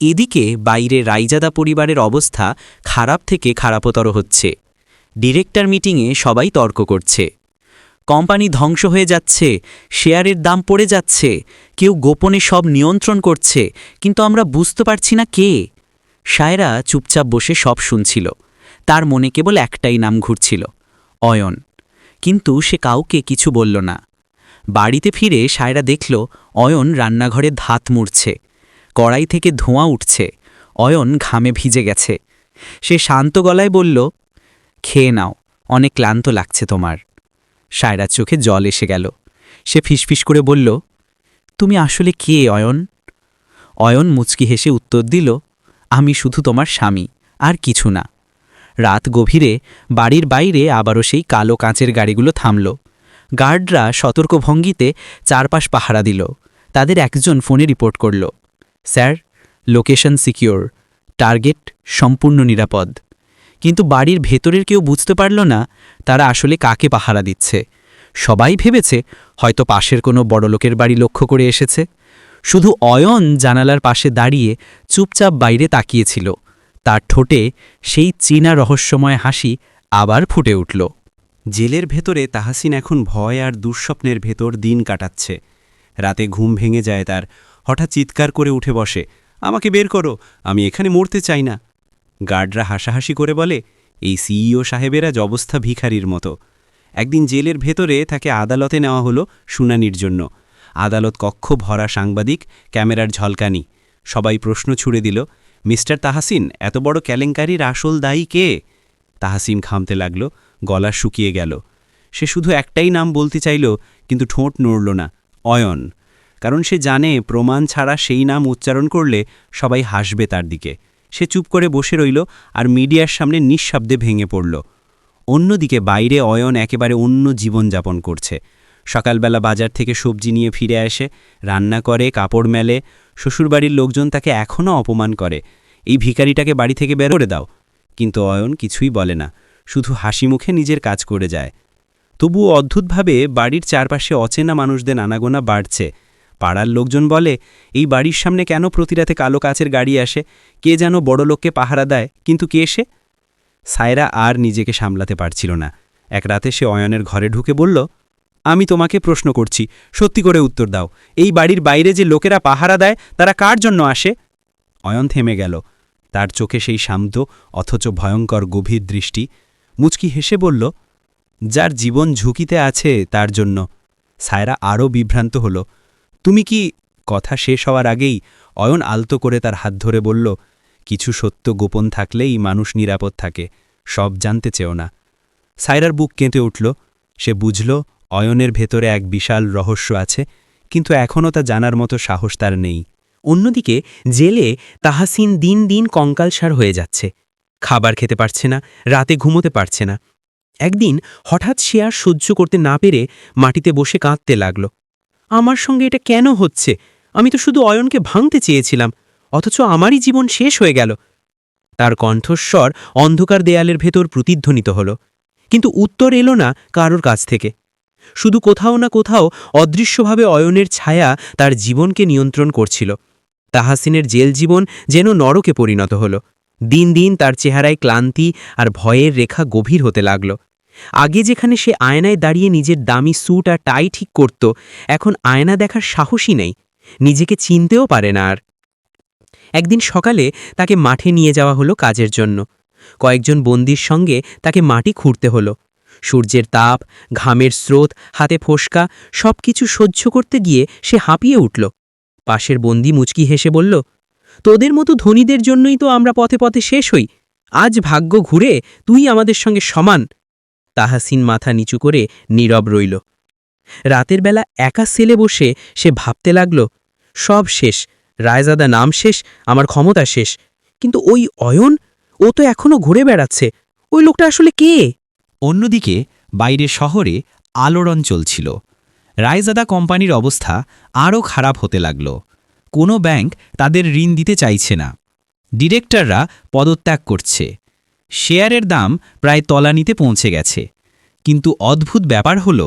এদিকে বাইরে রাইজাদা পরিবারের অবস্থা খারাপ থেকে খারাপতর হচ্ছে। ডিরেক্টর মিটিংয়ে সবাই তর্ক করছে। কোম্পানি ধ্বংস হয়ে যাচ্ছে, শেয়ারের দাম পড়ে যাচ্ছে, কেউ গোপনে সব নিয়ন্ত্রণ করছে, কিন্তু আমরা বুঝতে পারছি না কে। সায়রা চুপচাপ বসে সব শুনছিল। তার মনে কেবল একটাই নাম ঘুরছিল, অয়ন। কিন্তু সে কাউকে কিছু বলল না। বাড়িতে ফিরে সায়রা দেখল অয়ন রান্নাঘরে ধাত মুড়ছে। কড়াই থেকে ধোঁয়া উঠছে। অয়ন ঘামে ভিজে গেছে। সে শান্ত গলায় বলল, খেয়ে নাও, অনেক ক্লান্ত লাগছে তোমার। সায়রার চোখে জল এসে গেল। সে ফিসফিস করে বলল, তুমি আসলে কে, অয়ন? অয়ন মুচকি হেসে উত্তর দিল, আমি শুধু তোমার স্বামী, আর কিছু না। রাত গভীরে বাড়ির বাইরে আবারও সেই কালো কাঁচের গাড়িগুলো থামল। গার্ডরা সতর্ক ভঙ্গিতে চারপাশ পাহারা দিল। তাদের একজন ফোনে রিপোর্ট করল স্যার, লোকেশন সিকিওর। টার্গেট সম্পূর্ণ নিরাপদ। কিন্তু বাড়ির ভেতরের কেউ বুঝতে পারল না তারা আসলে কাকে পাহারা দিচ্ছে। সবাই ভেবেছে হয়তো পাশের কোনো বড়লোকের বাড়ি লক্ষ্য করে এসেছে। শুধু অয়ন জানালার পাশে দাঁড়িয়ে চুপচাপ বাইরে তাকিয়েছিল। তার ঠোঁটে সেই চীনা রহস্যময় হাসি আবার ফুটে উঠল। জেলের ভেতরে তাহাসিন এখন ভয় আর দুঃস্বপ্নের ভেতর দিন কাটাচ্ছে। রাতে ঘুম ভেঙে যায় তার হঠাৎ চিৎকার করে উঠে বসে, আমাকে বের করো, আমি এখানে মরতে চাই না। গার্ডরা হাসাহাসি করে বলে, এই সিইও সাহেবের অবস্থা ভিখারির মতো। একদিন জেলের ভেতরে তাকে আদালতে নেওয়া হলো শুনানির জন্য। আদালত কক্ষ ভরা সাংবাদিক, ক্যামেরার ঝলকানি। সবাই প্রশ্ন ছুড়ে দিল, মিস্টার তাহাসিন, এত বড় কেলেঙ্কারির আসল দায়ী কে? তাহাসিন খামতে লাগল, গলা শুকিয়ে গেল। সে শুধু একটাই নাম বলতে চাইল, কিন্তু ঠোঁট নড়ল না, অয়ন। কারণ সে জানে প্রমাণ ছাড়া সেই নাম উচ্চারণ করলে সবাই হাসবে তার দিকে। সে চুপ করে বসে রইল আর মিডিয়ার সামনে নিঃশব্দে ভেঙে পড়ল। অন্যদিকে বাইরে অয়ন একেবারে অন্য জীবনযাপন করছে। সকালবেলা বাজার থেকে সবজি নিয়ে ফিরে আসে, রান্না করে, কাপড় মেলে, শ্বশুরবাড়ির লোকজন তাকে এখনও অপমান করে। এই ভিখারিটাকে বাড়ি থেকে বের করে দাও। কিন্তু অয়ন কিছুই বলে না, শুধু হাসি মুখে নিজের কাজ করে যায়। তবুও অদ্ভুতভাবে বাড়ির চারপাশে অচেনা মানুষদের আনাগোনা বাড়ছে। পাড়ার লোকজন বলে, এই বাড়ির সামনে কেন প্রতিরাতে কালো কাচের গাড়ি আসে? কে যেন বড় লোককে পাহারা দেয়? কিন্তু কে সে? সায়রা আর নিজেকে সামলাতে পারছিল না। এক রাতে সে অয়নের ঘরে ঢুকে বলল, আমি তোমাকে প্রশ্ন করছি, সত্যি করে উত্তর দাও। এই বাড়ির বাইরে যে লোকেরা পাহারা দেয়, তারা কার জন্য আসে? অয়ন থেমে গেল। তার চোখে সেই শান্ত, অথচ ভয়ঙ্কর, গভীর দৃষ্টি। মুচকি হেসে বলল, যার জীবন ঝুঁকিতে আছে, তার জন্য। সায়রা আরও বিভ্রান্ত হল। তুমি কি কথা শেষ হওয়ার আগেই অয়ন আলতো করে তার হাত ধরে বলল, কিছু সত্য গোপন থাকলেই মানুষ নিরাপদ থাকে, সব জানতে চেও না। সাইরার বুক কেঁটে উঠল। সে বুঝল, অয়নের ভেতরে এক বিশাল রহস্য আছে, কিন্তু এখনও তা জানার মতো সাহস তার নেই। অন্যদিকে, জেলে তাহাসিন দিন দিন কঙ্কালসার হয়ে যাচ্ছে। খাবার খেতে পারছে না, রাতে ঘুমোতে পারছে না। একদিন হঠাৎ সে আর সহ্য করতে না পেরে মাটিতে বসে কাঁদতে লাগল। আমার সঙ্গে এটা কেন হচ্ছে? আমি তো শুধু অয়নকে ভাঙতে চেয়েছিলাম, অথচ আমারই জীবন শেষ হয়ে গেল। তার কণ্ঠস্বর অন্ধকার দেয়ালের ভেতর প্রতিধ্বনিত হল, কিন্তু উত্তর এলো না কারোর কাছ থেকে। শুধু কোথাও না কোথাও অদৃশ্যভাবে অয়নের ছায়া তার জীবনকে নিয়ন্ত্রণ করছিল। তাহাসিনের জেল জীবন যেন নরকে পরিণত হল। দিন দিন তার চেহারায় ক্লান্তি আর ভয়ের রেখা গভীর হতে লাগল। আগে যেখানে সে আয়নায় দাঁড়িয়ে নিজের দামি স্যুট আর টাই ঠিক করত, এখন আয়না দেখার সাহসই নেই। নিজেকে চিনতেও পারে না আর। একদিন সকালে তাকে মাঠে নিয়ে যাওয়া হলো কাজের জন্য। কয়েকজন বন্দির সঙ্গে তাকে মাটি খুঁড়তে হলো। সূর্যের তাপ, ঘামের স্রোত, হাতে ফোসকা সব কিছু সহ্য করতে গিয়ে সে হাঁপিয়ে উঠল। পাশের বন্দি মুচকি হেসে বলল, তোদের মতো ধনীদের জন্যই তো আমরা পথে পথে শেষ হই। আজ ভাগ্য ঘুরে তুই আমাদের সঙ্গে সমান। তাহাসিন মাথা নিচু করে নীরব রইল। রাতের বেলা একা সেলে বসে সে ভাবতে লাগল, সব শেষ, রায়জাদা নাম শেষ, আমার ক্ষমতা শেষ। কিন্তু ওই অয়ন, ও তো এখনও ঘুরে বেড়াচ্ছে, ওই লোকটা আসলে কে? অন্যদিকে বাইরে শহরে আলোড়ন চলছিল। রায়জাদা কোম্পানির অবস্থা আরও খারাপ হতে লাগল। কোনো ব্যাংক তাদের ঋণ দিতে চাইছে না। ডিরেক্টররা পদত্যাগ করছে। শেয়ারের দাম প্রায় তলানিতে পৌঁছে গেছে। কিন্তু অদ্ভুত ব্যাপার হল,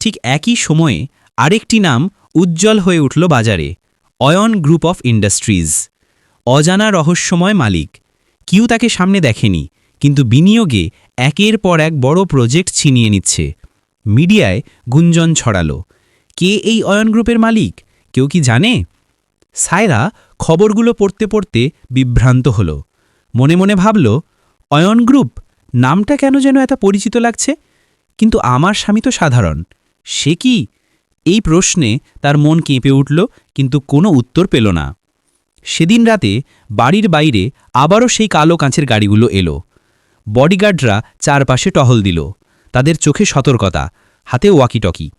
ঠিক একই সময়ে আরেকটি নাম উজ্জ্বল হয়ে উঠল বাজারে, অয়ন গ্রুপ অফ ইন্ডাস্ট্রিজ। অজানা রহস্যময় মালিক। কেউ তাকে সামনে দেখেনি, কিন্তু বিনিয়োগে একের পর এক বড় প্রজেক্ট ছিনিয়ে নিচ্ছে। মিডিয়ায় গুঞ্জন ছড়ালো, কে এই অয়ন গ্রুপের মালিক? কেউ কি জানে? সায়রা খবরগুলো পড়তে পড়তে বিভ্রান্ত হল। মনে মনে ভাবল অয়ন গ্রুপ, নামটা কেন যেন এত পরিচিত লাগছে? কিন্তু আমার স্বামী তো সাধারণ। সে কি? এই প্রশ্নে তার মন কেঁপে উঠল, কিন্তু কোনো উত্তর পেল না। সেদিন রাতে বাড়ির বাইরে আবারও সেই কালো কাঁচের গাড়িগুলো এলো। বডিগার্ডরা চারপাশে টহল দিল। তাদের চোখে সতর্কতা, হাতে ওয়াকিটকি।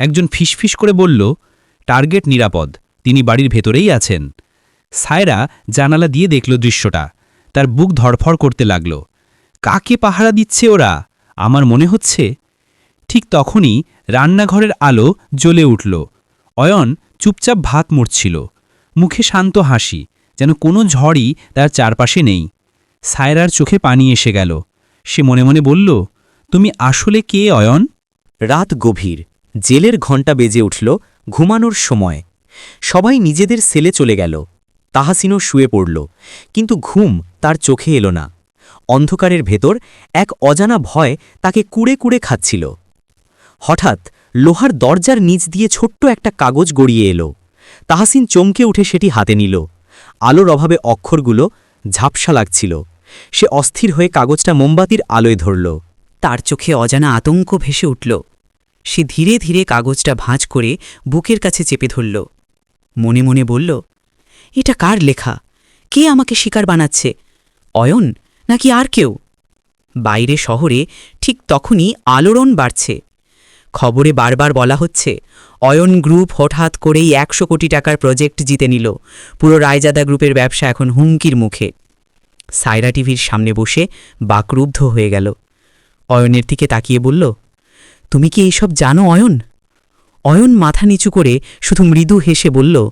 একজন ফিসফিস করে বলল, টার্গেট নিরাপদ, তিনি বাড়ির ভেতরেই আছেন। সায়রা জানালা দিয়ে দেখল দৃশ্যটা। তার বুক ধড়ফড় করতে লাগল। কাকে পাহারা দিচ্ছে ওরা? আমার মনে হচ্ছে। ঠিক তখনই রান্নাঘরের আলো জ্বলে উঠল। অয়ন চুপচাপ ভাত মুড়ছিল। মুখে শান্ত হাসি, যেন কোনো ঝড়ই তার চারপাশে নেই। সায়রার চোখে পানি এসে গেল। সে মনে মনে বলল, তুমি আসলে কে, অয়ন? রাত গভীর। জেলের ঘণ্টা বেজে উঠল। ঘুমানোর সময়। সবাই নিজেদের সেলে চলে গেল। তাহাসিনও শুয়ে পড়ল, কিন্তু ঘুম তার চোখে এলো না। অন্ধকারের ভেতর এক অজানা ভয় তাকে কুড়ে কুড়ে খাচ্ছিল। হঠাৎ লোহার দরজার নিচ দিয়ে ছোট্ট একটা কাগজ গড়িয়ে এলো। তাহাসিন চমকে উঠে সেটি হাতে নিল। আলোর অভাবে অক্ষরগুলো ঝাপসা লাগছিল। সে অস্থির হয়ে কাগজটা মোমবাতির আলোয় ধরল। তার চোখে অজানা আতঙ্ক ভেসে উঠল। সে ধীরে ধীরে কাগজটা ভাঁজ করে বুকের কাছে চেপে ধরল। মনে মনে বলল এটা কার লেখা? কে আমাকে শিকার বানাচ্ছে? অয়ন? নাকি আর কেউ? বাইরে শহরে ঠিক তখনই আলোড়ন বাড়ছে। খবরে বারবার বলা হচ্ছে, অয়ন গ্রুপ হঠাৎ করেই একশো কোটি টাকার প্রজেক্ট জিতে নিল। পুরো রায়জাদা গ্রুপের ব্যবসা এখন হুমকির মুখে। সাইরা টিভির সামনে বসে বাকরুদ্ধ হয়ে গেল। অয়নের দিকে তাকিয়ে বলল, তুমি কি এইসব জানো অয়ন? অয়ন মাথা নিচু করে শুধু মৃদু হেসে বলল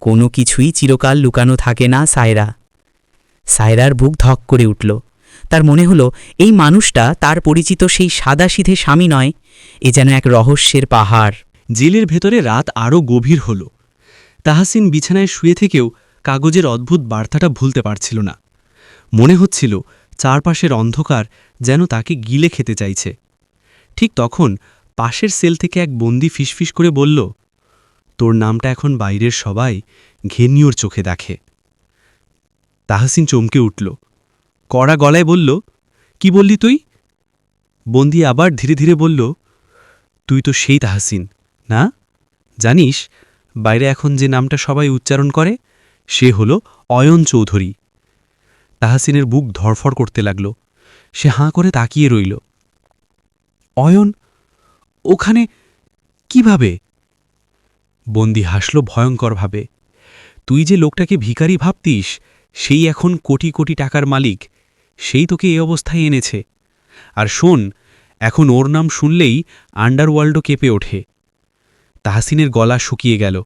কোনো কিছুই চিরকাল লুকানো থাকে না সায়রা। সায়রার বুক ধক করে উঠল। তার মনে হলো, এই মানুষটা তার পরিচিত সেই সাদাসিধে স্বামী নয়, এ যেন এক রহস্যের পাহাড়। জেলের ভেতরে রাত আরও গভীর হল। তাহাসিন বিছানায় শুয়ে থেকেও কাগজের অদ্ভুত বার্তাটা ভুলতে পারছিল না। মনে হচ্ছিল, চারপাশের অন্ধকার যেন তাকে গিলে খেতে চাইছে। ঠিক তখন পাশের সেল থেকে এক বন্দি ফিসফিস করে বলল তোর নামটা এখন বাইরের সবাই ঘেনিওর চোখে দেখে। তাহসিন চমকে উঠল। কড়া গলায় বলল, কি বললি তুই? বন্দি আবার ধীরে ধীরে বলল, তুই তো সেই তাহসিন, না? জানিস, বাইরে এখন যে নামটা সবাই উচ্চারণ করে, সে হল অয়ন চৌধুরী। তাহাসিনের বুক ধরফর করতে লাগল। সে হাঁ করে তাকিয়ে রইল। অয়ন, ওখানে কীভাবে? বন্দি হাসল ভয়ঙ্করভাবে। তুই যে লোকটাকে ভিখারি ভাবতিস, সেই এখন কোটি কোটি টাকার মালিক, সেই তোকে এই অবস্থায় এনেছে। আর শোন, এখন ওর নাম শুনলেই আন্ডারওয়ার্ল্ডও কেঁপে ওঠে। তাহসিনের গলা শুকিয়ে গেল।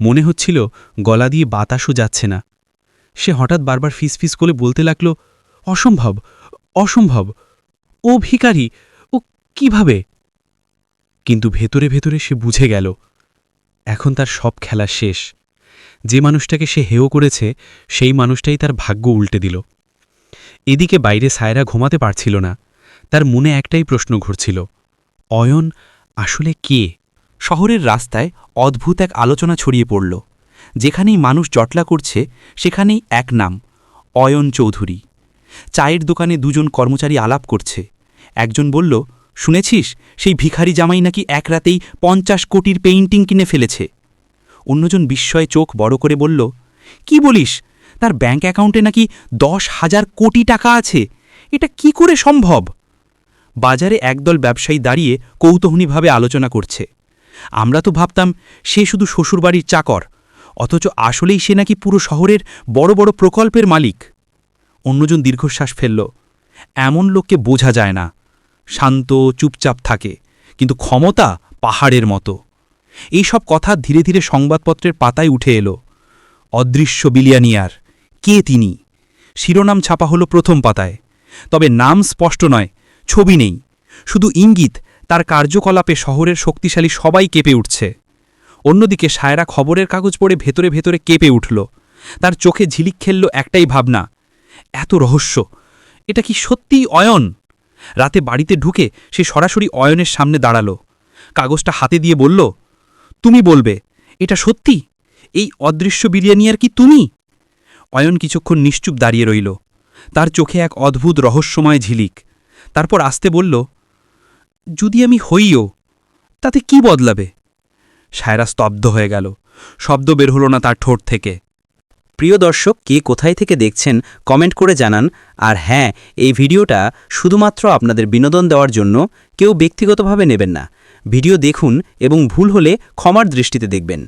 মনে হচ্ছিল গলা দিয়ে বাতাসও যাচ্ছে না। সে হঠাৎ বারবার ফিসফিস করে বলতে লাগল, অসম্ভব অসম্ভব, ও ভিখারি, ও কীভাবে? কিন্তু ভেতরে ভেতরে সে বুঝে গেল। এখন তার সব খেলা শেষ। যে মানুষটাকে সে হেয় করেছে, সেই মানুষটাই তার ভাগ্য উল্টে দিল। এদিকে বাইরে সায়রা ঘুমাতে পারছিল না। তার মনে একটাই প্রশ্ন ঘুরছিল, অয়ন আসলে কে? শহরের রাস্তায় অদ্ভুত এক আলোচনা ছড়িয়ে পড়ল। যেখানেই মানুষ জটলা করছে, সেখানেই এক নাম, অয়ন চৌধুরী। চায়ের দোকানে দুজন কর্মচারী আলাপ করছে। একজন বলল শুনেছিস? সেই ভিখারি জামাই নাকি এক রাতেই পঞ্চাশ কোটির পেইন্টিং কিনে ফেলেছে। অন্যজন বিস্ময়ে চোখ বড় করে বলল, কি বলিস? তার ব্যাঙ্ক অ্যাকাউন্টে নাকি দশ হাজার কোটি টাকা আছে। এটা কি করে সম্ভব? বাজারে একদল ব্যবসায়ী দাঁড়িয়ে কৌতূহনীভাবে আলোচনা করছে। আমরা তো ভাবতাম সে শুধু শ্বশুরবাড়ির চাকর, অথচ আসলেই সে নাকি পুরো শহরের বড় বড় প্রকল্পের মালিক। অন্যজন দীর্ঘশ্বাস ফেলল, এমন লোককে বোঝা যায় না। শান্ত, চুপচাপ থাকে, কিন্তু ক্ষমতা পাহাড়ের মতো। এই সব কথা ধীরে ধীরে সংবাদপত্রের পাতায় উঠে এলো। অদৃশ্য বিলিয়ানিয়ার, কে তিনি? শিরোনাম ছাপা হলো প্রথম পাতায়। তবে নাম স্পষ্ট নয়, ছবি নেই। শুধু ইঙ্গিত, তার কার্যকলাপে শহরের শক্তিশালী সবাই কেঁপে উঠছে। অন্যদিকে সায়রা খবরের কাগজ পড়ে ভেতরে ভেতরে কেঁপে উঠল। তার চোখে ঝিলিক খেলল একটাই ভাবনা, এত রহস্য, এটা কি সত্যিই অয়ন? রাতে বাড়িতে ঢুকে সে সরাসরি অয়নের সামনে দাঁড়াল। কাগজটা হাতে দিয়ে বলল, তুমি বলবে, এটা সত্যি? এই অদৃশ্য বিরিয়ানি আর কি তুমি? অয়ন কিছুক্ষণ নিশ্চুপ দাঁড়িয়ে রইল। তার চোখে এক অদ্ভুত রহস্যময় ঝিলিক। তারপর আসতে বলল, যদি আমি হইও, তাতে কি বদলাবে? সায়রা স্তব্ধ হয়ে গেল। শব্দ বের হলো না তার ঠোঁট থেকে। প্রিয় দর্শক, কে কোথায় থেকে দেখছেন কমেন্ট করে জানান। আর হ্যাঁ এই ভিডিওটা শুধুমাত্র আপনাদের বিনোদন দেওয়ার জন্য কেউ ব্যক্তিগতভাবে নেবেন না। ভিডিও দেখুন এবং ভুল হলে ক্ষমার দৃষ্টিতে দেখবেন।